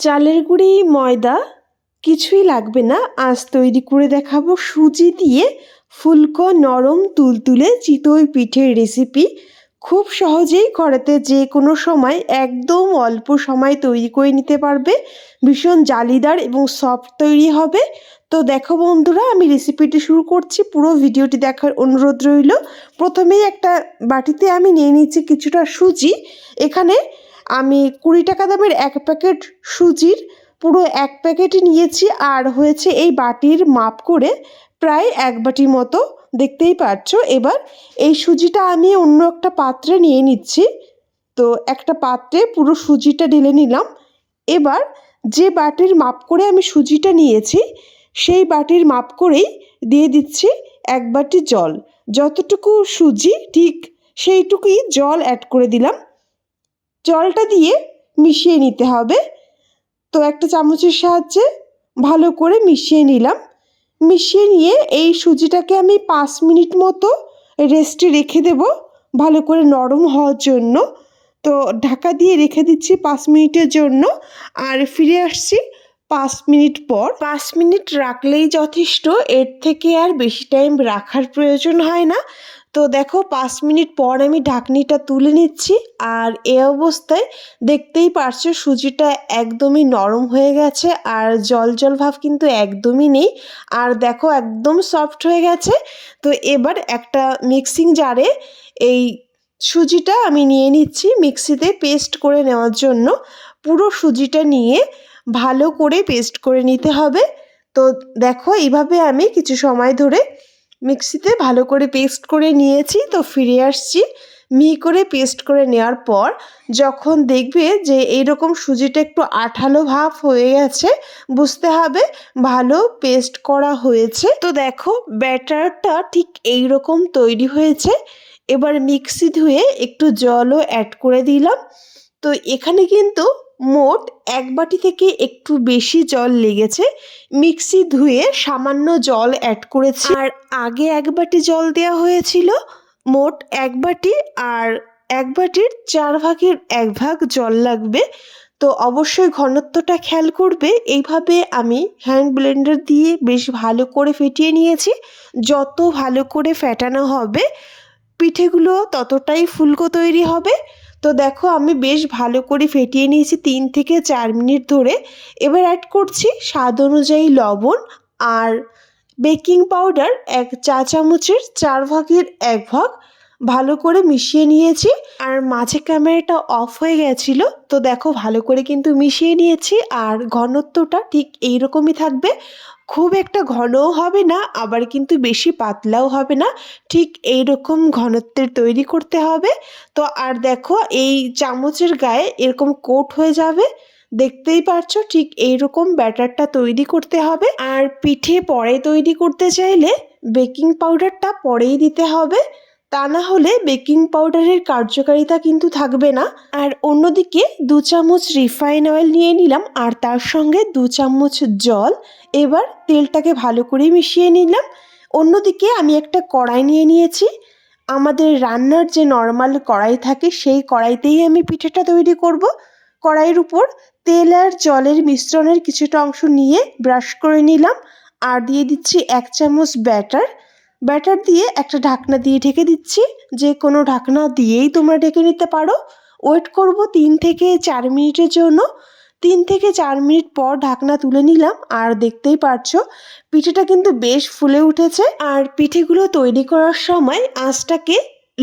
চালের গুঁড়ি, ময়দা, কিছুই লাগবে না। আজ তৈরি করে দেখাবো সুজি দিয়ে ফুলকো নরম তুলতুলে চিতই পিঠের রেসিপি খুব সহজেই ঘরেতে যে কোনো সময়, একদম অল্প সময় তৈরি করে নিতে পারবে। ভীষণ জালিদার এবং সফট তৈরি হবে। তো দেখো বন্ধুরা, আমি রেসিপিটি শুরু করছি। পুরো ভিডিওটি দেখার অনুরোধ রইল। প্রথমেই একটা বাটিতে আমি নিয়ে নিচ্ছি কিছুটা সুজি। এখানে আমি কুড়ি টাকা দামের এক প্যাকেট সুজির পুরো এক প্যাকেট নিয়েছি আর হয়েছে এই বাটির মাপ করে প্রায় এক বাটি মতো, দেখতেই পাচ্ছ এবার এই সুজিটা আমি অন্য একটা পাত্রে নিয়ে নিচ্ছি। তো একটা পাত্রে পুরো সুজিটা ঢেলে নিলাম। এবার যে বাটির মাপ করে আমি সুজিটা নিয়েছি, সেই বাটির মাপ করেই দিয়ে দিচ্ছি এক বাটি জল। যতটুকু সুজি, ঠিক সেইটুকুই জল অ্যাড করে দিলাম। জলটা দিয়ে মিশিয়ে নিতে হবে। তো একটা চামচের সাহায্যে ভালো করে মিশিয়ে নিলাম। মিশিয়ে নিয়ে এই সুজিটাকে আমি পাঁচ মিনিট মতো রেস্টে রেখে দেব, ভালো করে নরম হওয়ার জন্য। তো ঢাকা দিয়ে রেখে দিচ্ছি পাঁচ মিনিটের জন্য আর ফিরে আসছি পাঁচ মিনিট পর। পাঁচ মিনিট রাখলেই যথেষ্ট, এর থেকে আর বেশি টাইম রাখার প্রয়োজন হয় না। তো দেখো পাঁচ মিনিট পর আমি ঢাকনিটা তুলে নিচ্ছি আর এ অবস্থায় দেখতেই পারছ সুজিটা একদমই নরম হয়ে গেছে আর জল জল ভাব কিন্তু একদমই নেই আর দেখো একদম সফট হয়ে গেছে। তো এবার একটা মিক্সিং জারে এই সুজিটা আমি নিয়ে নিচ্ছি মিক্সিতে পেস্ট করে নেওয়ার জন্য। পুরো সুজিটা নিয়ে ভালো করে পেস্ট করে নিতে হবে। তো দেখো এইভাবে আমি কিছু সময় ধরে মিক্সিতে ভালো করে পেস্ট করে নিয়েছি, তো ফিরে আসছি। মিহি করে পেস্ট করে নেওয়ার পর যখন দেখবে যে এইরকম সুজিটা একটু আঠালো ভাব হয়ে গেছে, বুঝতে হবে ভালো পেস্ট করা হয়েছে। তো দেখো ব্যাটারটা ঠিক এই রকম তৈরি হয়েছে। এবার মিক্সি ধুয়ে একটু জলও অ্যাড করে দিলাম। তো এখানে কিন্তু মোট এক বাটি থেকে একটু বেশি জল লেগেছে। মিক্সি ধুয়ে সামান্য জল অ্যাড করেছি। আর আগে এক বাটি জল দেওয়া হয়েছিল, মোট এক বাটি, আর এক বাটির চার ভাগের এক ভাগ জল লাগবে। তো অবশ্যই ঘনত্বটা খেয়াল করবে। এইভাবে আমি হ্যান্ড ব্লেন্ডার দিয়ে বেশ ভালো করে ফেটিয়ে নিয়েছি। যত ভালো করে ফেটানো হবে, পিঠেগুলো ততটাই ফুলকো তৈরি হবে। তো দেখো আমি বেশ ভালো করে ফেটিয়ে নিয়েছি তিন থেকে চার মিনিট ধরে। এবার অ্যাড করছি স্বাদ অনুযায়ী লবণ আর বেকিং পাউডার এক চা চামচের চার ভাগের এক ভাগ। ভালো করে মিশিয়ে নিয়েছি। আর মাঝে ক্যামেরাটা অফ হয়ে গেছিল। তো দেখো, ভালো করে কিন্তু মিশিয়ে নিয়েছি। আর ঘনত্বটা ঠিক এইরকমই থাকবে। খুব একটা ঘনও হবে না, আবার কিন্তু বেশি পাতলাও হবে না। ঠিক এই রকম ঘনত্বের তৈরি করতে হবে। তো আর দেখো, এই চামচের গায়ে এরকম কোট হয়ে যাবে। দেখতেই পারছ, ঠিক এই রকম ব্যাটারটা তৈরি করতে হবে। আর পিঠে পরে তৈরি করতে চাইলে বেকিং পাউডারটা পরেই দিতে হবে। তা না হলে বেকিং পাউডারের কার্যকারিতা কিন্তু থাকবে না। আর অন্যদিকে দু চামচ রিফাইন অয়েল নিয়ে নিলাম, আর তার সঙ্গে দু চামচ জল। এবার তেলটাকে ভালো করে মিশিয়ে নিলাম। অন্যদিকে আমি একটা কড়াই নিয়ে নিয়েছি। আমাদের রান্নার যে নর্মাল কড়াই থাকে, সেই কড়াইতেই আমি পিঠেটা তৈরি করব। কড়াইয়ের উপর তেল আর জলের মিশ্রণের কিছুটা অংশ নিয়ে ব্রাশ করে নিলাম। আর দিয়ে দিচ্ছি এক চামচ ব্যাটার। ব্যাটার দিয়ে একটা ঢাকনা দিয়ে ঢেকে দিচ্ছি। যে কোনো ঢাকনা দিয়েই তোমরা ঢেকে নিতে পারো। ওয়েট করব তিন থেকে চার মিনিটের জন্য। তিন থেকে চার মিনিট পর ঢাকনা তুলে নিলাম। আর দেখতেই পারছ, পিঠেটা কিন্তু বেশ ফুলে উঠেছে। আর পিঠেগুলো তৈরি করার সময় আঁচটাকে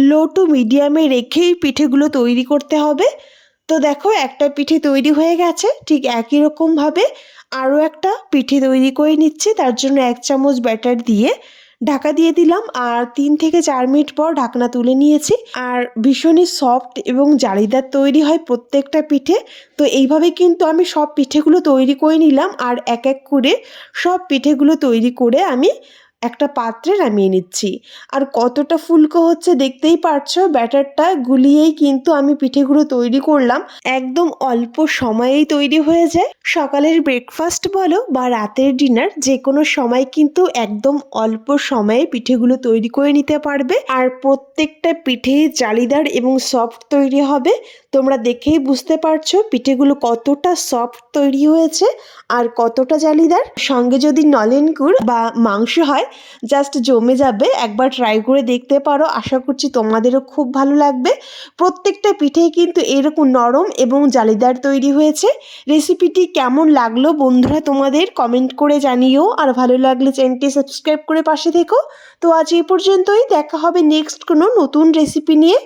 লো টু মিডিয়ামে রেখেই পিঠেগুলো তৈরি করতে হবে। তো দেখো, একটা পিঠে তৈরি হয়ে গেছে, ঠিক একই রকমভাবে। আরও একটা পিঠে তৈরি করে নিচ্ছি, তার জন্য এক চামচ ব্যাটার দিয়ে। ঢাকা দিয়ে দিলাম আর তিন থেকে চার মিনিট পর ঢাকনা তুলে নিয়েছি। আর ভীষণই সফট এবং জালিদার তৈরি হয় প্রত্যেকটা পিঠে। তো এইভাবে কিন্তু আমি সব পিঠেগুলো তৈরি করে নিলাম আর এক এক করে সব পিঠেগুলো তৈরি করে আমি একটা পাত্রে নামিয়ে নিচ্ছি। আর কতটা ফুলকো হচ্ছে দেখতেই পারছ? ব্যাটারটা গুলিয়েই কিন্তু আমি পিঠেগুলো তৈরি করলাম। একদম অল্প সময়েই তৈরি হয়ে যায়। সকালের ব্রেকফাস্ট বলো বা রাতের ডিনার যে কোনো সময় কিন্তু একদম অল্প সময়ে পিঠেগুলো তৈরি করে নিতে পারবে। আর প্রত্যেকটা পিঠে জালিদার এবং সফট তৈরি হবে। তোমরা দেখেই বুঝতে পারছ পিঠেগুলো কতটা সফট তৈরি হয়েছে আর কতটা জালিদার। সঙ্গে যদি নলেন গুড় বা মাংস হয় জাস্ট জমে যাবে, একবার ট্রাই করে দেখতে পারো, আশা করছি তোমাদেরও খুব ভালো লাগবে। প্রত্যেকটা পিঠেই কিন্তু এরকম নরম এবং জালিদার তৈরি হয়েছে। রেসিপিটি কেমন লাগল বন্ধুরা তোমাদের কমেন্ট করে জানিও। আর ভালো লাগলে চ্যানেলটি সাবস্ক্রাইব করে পাশে থেকো। তো আজ এই পর্যন্তই, দেখা হবে নেক্সট কোনো নতুন রেসিপি নিয়ে।